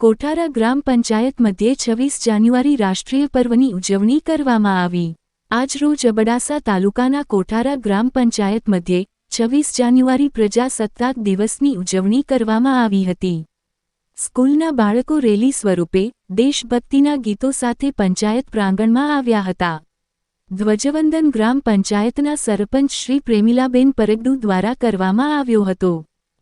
કોઠારા ગ્રામ પંચાયત મધ્યે છવ્વીસ જાન્યુઆરી રાષ્ટ્રીય પર્વની ઉજવણી કરવામાં આવી. આજરોજ અબડાસા તાલુકાના કોઠારા ગ્રામ પંચાયત મધ્યે છવ્વીસ જાન્યુઆરી પ્રજાસત્તાક દિવસની ઉજવણી કરવામાં આવી હતી. સ્કૂલના બાળકો રેલી સ્વરૂપે દેશભક્તિના ગીતો સાથે પંચાયત પ્રાંગણમાં આવ્યા હતા. ધ્વજવંદન ગ્રામ પંચાયતના સરપંચ શ્રી પ્રેમિલાબેન પરગડુ દ્વારા કરવામાં આવ્યો હતો.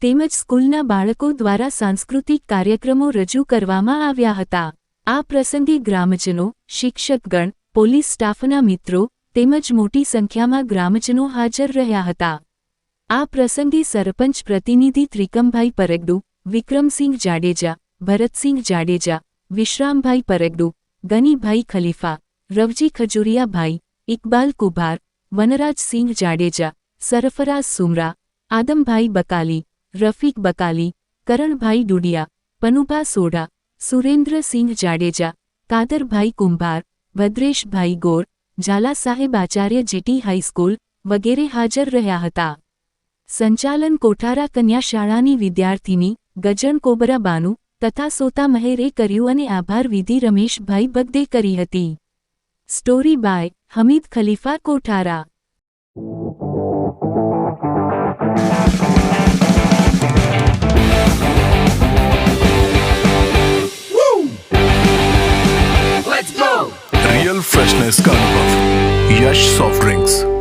તેમજ સ્કૂલના બાળકો દ્વારા સાંસ્કૃતિક કાર્યક્રમો રજૂ કરવામાં આવ્યા હતા. આ પ્રસંગે ગ્રામજનો, શિક્ષકગણ, પોલીસ સ્ટાફના મિત્રો તેમજ મોટી સંખ્યામાં ગ્રામજનો હાજર રહ્યા હતા. આ પ્રસંગે સરપંચ પ્રતિનિધિ ત્રિકમભાઈ પરગડુ, વિક્રમસિંહ જાડેજા, ભરતસિંહ જાડેજા, વિશ્રામભાઈ પરગડુ, ગનીભાઈ ખલીફા, રવજી ખજુરિયાભાઈ ઇકબાલ કુભાર વનરાજસિંહ જાડેજા, સરફરાઝ સુમરા, આદમભાઈ બકાલી, રફીક બકાલી, કરણભાઈ ડુડિયા, પનુભા સોઢા, સુરેન્દ્રસિંહ જાડેજા, કાદરભાઈ કુંભાર, ભદ્રેશભાઈ ગોર ઝાલા સાહેબ આચાર્ય જીટી હાઈસ્કૂલ વગેરે હાજર રહ્યા હતા. સંચાલન કોઠારા કન્યા શાળાની વિદ્યાર્થીની ગજન કોબરા બાનુ તથા સોતા મહેરે કર્યું અને આભાર વિધિ રમેશભાઈ બગદે કરી હતી. Story by Hamid Khalifa Kothara real freshness का अनुभव। यश सॉफ्ट ड्रिंक्स